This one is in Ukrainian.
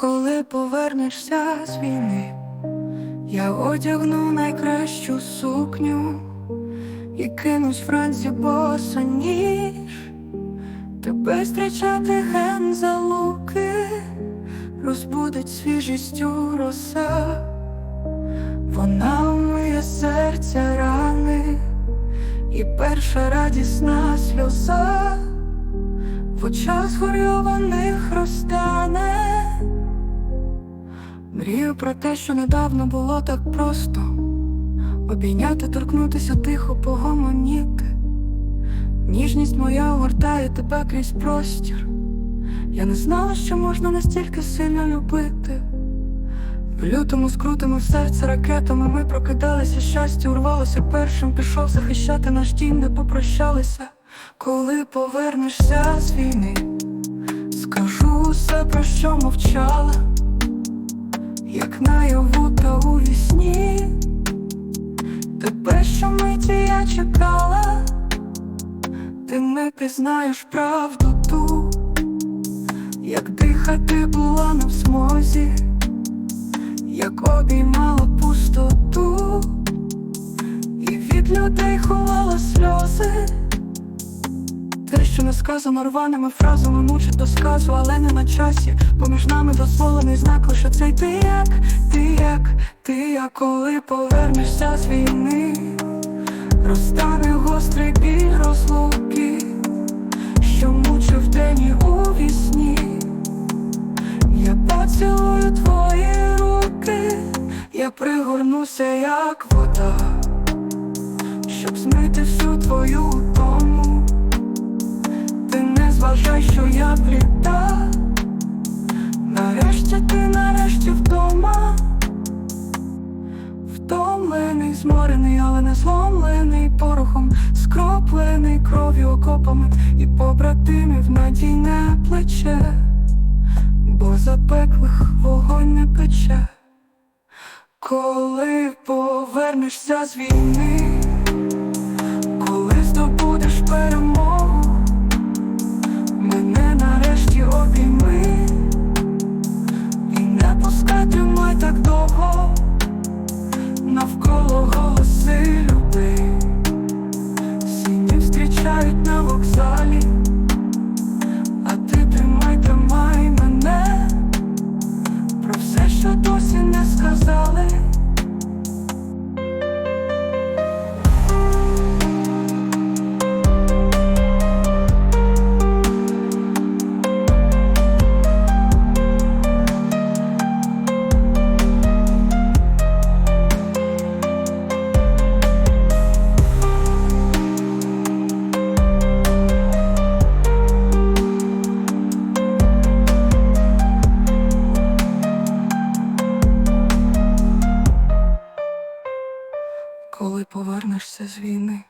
Коли повернешся з війни, я одягну найкращу сукню і кинусь вранці боса ніж Тебе зустрічати ген за луки, розбудить свіжістю роса, вона умиє серця рани, і перша радісна сльоза. В очах згорьованих розтане. Мрію про те, що недавно було так просто. Обійняти, торкнутися тихо, погомоніти. Ніжність моя огортає тебе крізь простір. Я не знала, що можна настільки сильно любити. В лютому скрутимо серце ракетами. Ми прокидалися, щастя урвалося першим. Пішов захищати наш дім, не попрощалися. Коли повернешся з війни Скажу все, про що мовчала як наяву та у вісні. Тебе щомиті я чекала, ти не пізнаєш правду ту, як дихати була на смозі, як обіймала що не сказано рваними фразами мучить до сказу, але не на часі. Поміж нами дозволений знак лише цей ти як, ти як, ти як, коли повернешся з війни, розтане гострий біль розлуки, що мучив день і у вісні. Я поцілую твої руки, я пригорнуся, як вода, щоб змити всю твою утому. Зважай, що я пліта. Нарешті ти нарешті вдома. Втомлений, зморений, але не зломлений порохом, скроплений кров'ю окопами і побратимів надійне плече, бо запеклих вогонь не пече, коли повернешся з війни, голоси людей Коли повернешся з війни